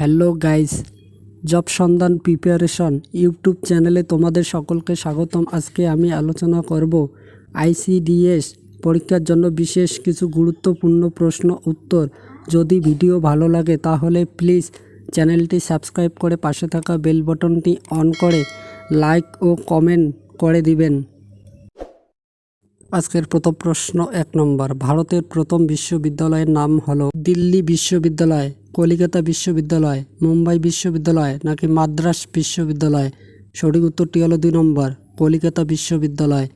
Hello guys, job সন্ধান preparation YouTube চ্যানেলে তোমাদের সকলকে স্বাগতম। আজকে আমি আলোচনা করব আইসিডিএস পরীক্ষার জন্য বিশেষ কিছু গুরুত্বপূর্ণ প্রশ্ন উত্তর। যদি ভিডিও ভালো লাগে তাহলে প্লিজ চ্যানেলটি সাবস্ক্রাইব করে পাশে থাকা বেল বটনটি অন করে লাইক ও কমেন্ট করে দিবেন। আজকের প্রথম প্রশ্ন এক নম্বর। ভারতের প্রথম বিশ্ববিদ্যালয়ের নাম হলো দিল্লি বিশ্ববিদ্যালয়। কলিকাতা বিশ্ববিদ্যালয়, মুম্বাই বিশ্ববিদ্যালয় নাকি মাদ্রাস বিশ্ববিদ্যালয়? সঠিক উত্তরটি হলো দুই নম্বর, কলিকাতা বিশ্ববিদ্যালয়।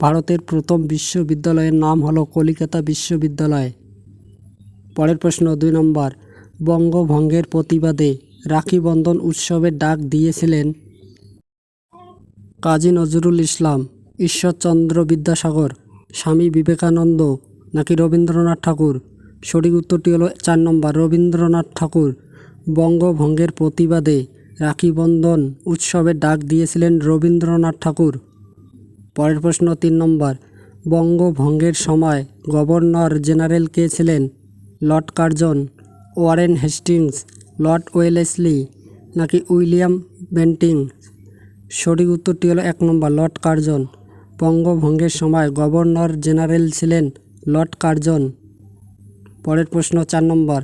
ভারতের প্রথম বিশ্ববিদ্যালয়ের নাম হলো কলিকাতা বিশ্ববিদ্যালয়। পরের প্রশ্ন দুই নম্বর, বঙ্গভঙ্গের প্রতিবাদে রাখি বন্ধন উৎসবের ডাক দিয়েছিলেন কাজী নজরুল ইসলাম, ঈশ্বরচন্দ্র বিদ্যাসাগর, স্বামী বিবেকানন্দ নাকি রবীন্দ্রনাথ ঠাকুর? সঠিক উত্তরটি হলো চার নম্বর। রবীন্দ্রনাথ ঠাকুর বঙ্গভঙ্গের প্রতিবাদে রাখিবন্ধন উৎসবে ডাক দিয়েছিলেন রবীন্দ্রনাথ ঠাকুর। পরের প্রশ্ন তিন নম্বর, বঙ্গভঙ্গের সময় গভর্নর জেনারেল কে ছিলেন? Lord Curzon, Warren Hastings, lord Wellesley নাকি উইলিয়াম বেন্টিং? সঠিক উত্তরটি হলো এক নম্বর, লর্ড কার্জন। বঙ্গভঙ্গের সময় গভর্নর জেনারেল ছিলেন লর্ড কার্জন। পরের প্রশ্ন চার নম্বর,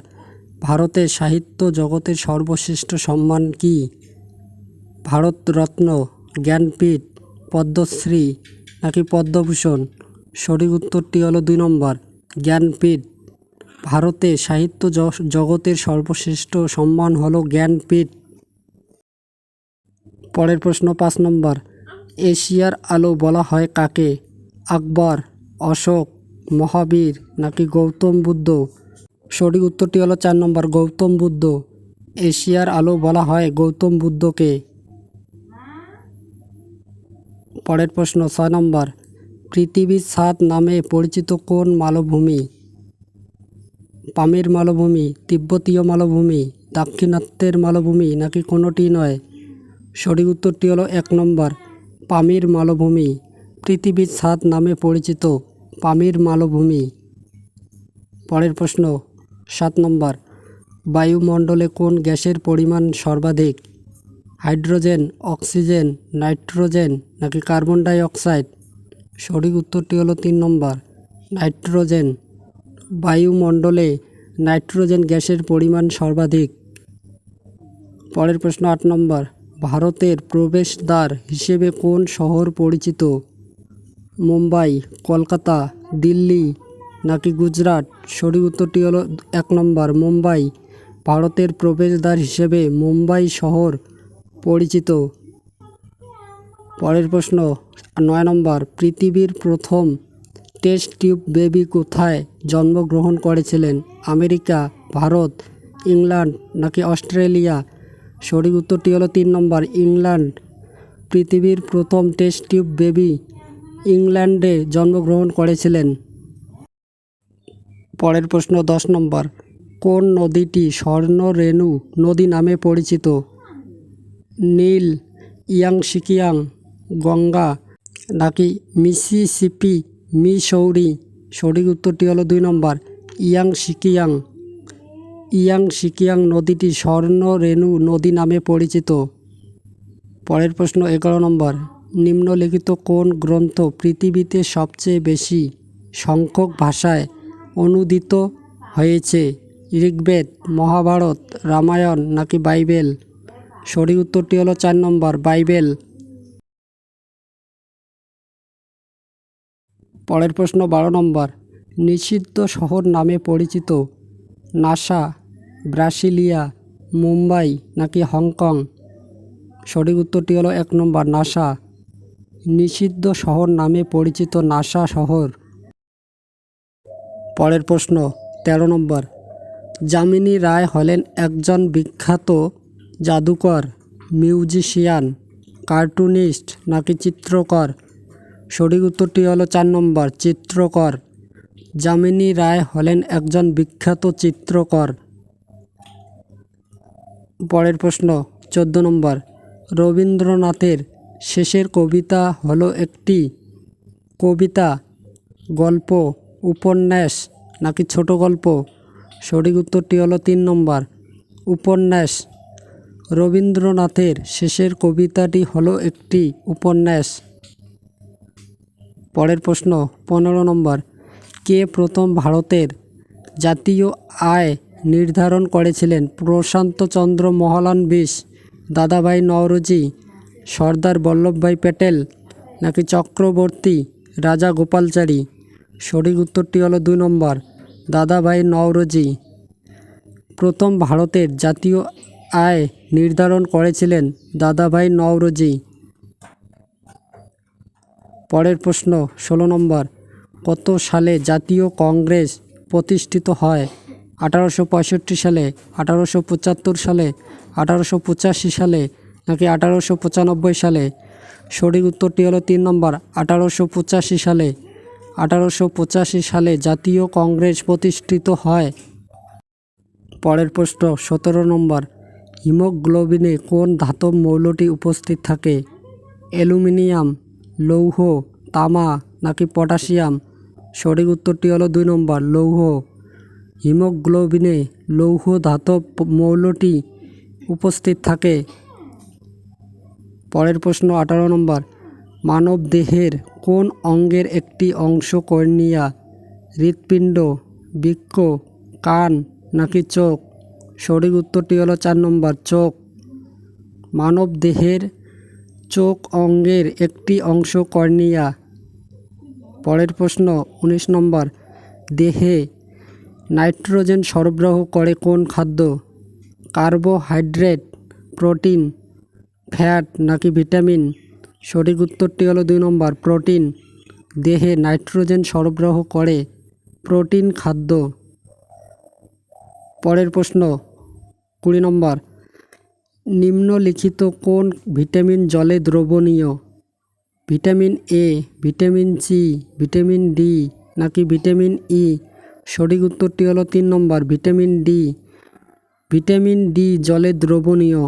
ভারতের সাহিত্য জগতের সর্বশ্রেষ্ঠ সম্মান কি? ভারতরত্ন, জ্ঞানপীঠ, পদ্মশ্রী নাকি পদ্মভূষণ? সঠিক উত্তরটি হলো দুই নম্বর, জ্ঞানপীঠ। ভারতে সাহিত্য জগতের সর্বশ্রেষ্ঠ সম্মান হলো জ্ঞানপীঠ। পরের প্রশ্ন পাঁচ নম্বর, এশিয়ার আলো বলা হয় কাকে? আকবর, অশোক মহাবীর নাকি গৌতম বুদ্ধ? সঠিক উত্তরটি হলো চার নম্বর, গৌতম বুদ্ধ। এশিয়ার আলো বলা হয় গৌতম বুদ্ধকে। পরের প্রশ্ন, ছয় নম্বর পৃথিবীর সাত নামে পরিচিত কোন মালভূমি? পামির মালভূমি, তিব্বতীয় মালভূমি, দাক্ষিণাত্যের মালভূমি নাকি কোনোটি নয়? সঠিক উত্তরটি হলো এক নম্বর, পামির মালভূমি পৃথিবীর সাত নামে পরিচিত। পামির মালভূমি। পরের প্রশ্ন, সাত নম্বর, বায়ুমণ্ডলে কোন গ্যাসের পরিমাণ সর্বাধিক? হাইড্রোজেন, অক্সিজেন, নাইট্রোজেন নাকি কার্বন ডাই অক্সাইড সঠিক উত্তরটি হলো তিন নম্বর, নাইট্রোজেন। বায়ুমণ্ডলে নাইট্রোজেন গ্যাসের পরিমাণ সর্বাধিক? পরের প্রশ্ন, আট নম্বর, ভারতের প্রবেশদ্বার হিসেবে কোন শহর পরিচিত? মুম্বাই, কলকাতা, দিল্লি নাকি গুজরাট? সঠিক উত্তরটি হলো এক নম্বর, মুম্বাই। ভারতের প্রবেশদ্বার হিসেবে মুম্বাই শহর পরিচিত। পরের প্রশ্ন, নয় নম্বর, পৃথিবীর প্রথম টেস্ট টিউব বেবি কোথায় জন্মগ্রহণ করেছিলেন? আমেরিকা, ভারত, ইংল্যান্ড নাকি অস্ট্রেলিয়া? সঠিক উত্তরটি হলো তিন নম্বর, ইংল্যান্ড। পৃথিবীর প্রথম টেস্ট টিউব বেবি ইংল্যান্ডে জন্মগ্রহণ করেছিলেন। পরের প্রশ্ন দশ নম্বর, কোন নদীটি স্বর্ণরেণু নদী নামে পরিচিত? নীল, ইয়াংশিকিয়াং, গঙ্গা, নাকি মিসিসিপি মিসৌরি সঠিক উত্তরটি হলো দুই নম্বর ইয়াং সিকিয়াং ইয়াং সিকিয়াং নদীটি স্বর্ণরেণু নদী নামে পরিচিত। পরের প্রশ্ন এগারো নম্বর নিম্নলিখিত কোন গ্রন্থ পৃথিবীতে সবচেয়ে বেশি সংখ্যক ভাষায় অনুদিত হয়েছে? ঋগ্বেদ, মহাভারত, রামায়ণ নাকি বাইবেল? সঠিক উত্তরটি হলো চার নম্বর, বাইবেল। পরের প্রশ্ন বারো নম্বর। নিষিদ্ধ শহর নামে পরিচিত নাসা, ব্রাসিলিয়া, মুম্বাই নাকি হংকং? সঠিক উত্তরটি হলো এক নম্বর, নাসা। নিষিদ্ধ শহর নামে পরিচিত নাসা শহর। পরের প্রশ্ন ১৩ নম্বর। যামিনী রায় হলেন একজন বিখ্যাত জাদুকর, মিউজিশিয়ান, কার্টুনিস্ট নাকি চিত্রকর? সঠিক উত্তরটি হলো চার নম্বর, চিত্রকর। যামিনী রায় হলেন একজন বিখ্যাত চিত্রকর। পরের প্রশ্ন, চোদ্দ নম্বর। রবীন্দ্রনাথের শেষের কবিতা হলো একটি কবিতা, গল্প, উপন্যাস নাকি ছোট গল্প? সঠিক উত্তরটি হলো তিন নম্বর, উপন্যাস। রবীন্দ্রনাথের শেষের কবিতাটি হলো একটি উপন্যাস। পরের প্রশ্ন, পনেরো নম্বর, কে প্রথম ভারতের জাতীয় আয় নির্ধারণ করেছিলেন? প্রশান্তচন্দ্র মহলানবিশ দাদাভাই নওরোজি সর্দার বল্লভভাই প্যাটেল নাকি চক্রবর্তী রাজা গোপালচারী? সঠিক উত্তরটি হলো দুই নম্বর, দাদাভাই নওরোজি। প্রথম ভারতের জাতীয় আয় নির্ধারণ করেছিলেন দাদাভাই নওরোজি। পরের প্রশ্ন, ষোলো নম্বর, কত সালে জাতীয় কংগ্রেস প্রতিষ্ঠিত হয়? আঠারোশো পঁয়ষট্টি সালে, আঠারোশো পঁচাত্তর সালে, আঠারোশো পঁচাশি সালে নাকি আঠারোশো পঁচানব্বই সালে? সঠিক উত্তরটি হলো তিন নম্বর, আঠারোশো পঁচাশি সালে। আঠারোশো পঁচাশি সালে জাতীয় কংগ্রেস প্রতিষ্ঠিত হয়। পরের প্রশ্ন, সতেরো নম্বর, হিমোগ্লোবিনে কোন ধাতব মৌলটি উপস্থিত থাকে? অ্যালুমিনিয়াম, লৌহ, তামা নাকি পটাশিয়াম? সঠিক উত্তরটি হলো দুই নম্বর, লৌহ। হিমোগ্লোবিনে লৌহ ধাতব মৌলটি উপস্থিত থাকে। পরের প্রশ্ন, আঠারো নম্বর। মানব দেহের কোন অঙ্গের একটি অংশ কর্নিয়া, হৃৎপিণ্ড বৃক্ষ কান নাকি চোখ? সঠিক উত্তরটি হলো চার নম্বর, চোখ। মানব দেহের চোখ অঙ্গের একটি অংশ কর্নিয়া। পরের প্রশ্ন, উনিশ নম্বর, দেহে নাইট্রোজেন সরবরাহ করে কোন খাদ্য? কার্বোহাইড্রেট, প্রোটিন ফ্যাট নাকি ভিটামিন? সঠিক উত্তরটি হলো দুই নম্বর, প্রোটিন। দেহে নাইট্রোজেন সরবরাহ করে প্রোটিন খাদ্য। পরের প্রশ্ন, কুড়ি নম্বর, নিম্নলিখিত কোন ভিটামিন জলে দ্রবণীয়? Vitamin A, vitamin C, vitamin D নাকি ভিটামিন ই? সঠিক উত্তরটি হলো তিন নম্বর, ভিটামিন ডি। ভিটামিন ডি জলে দ্রবণীয়।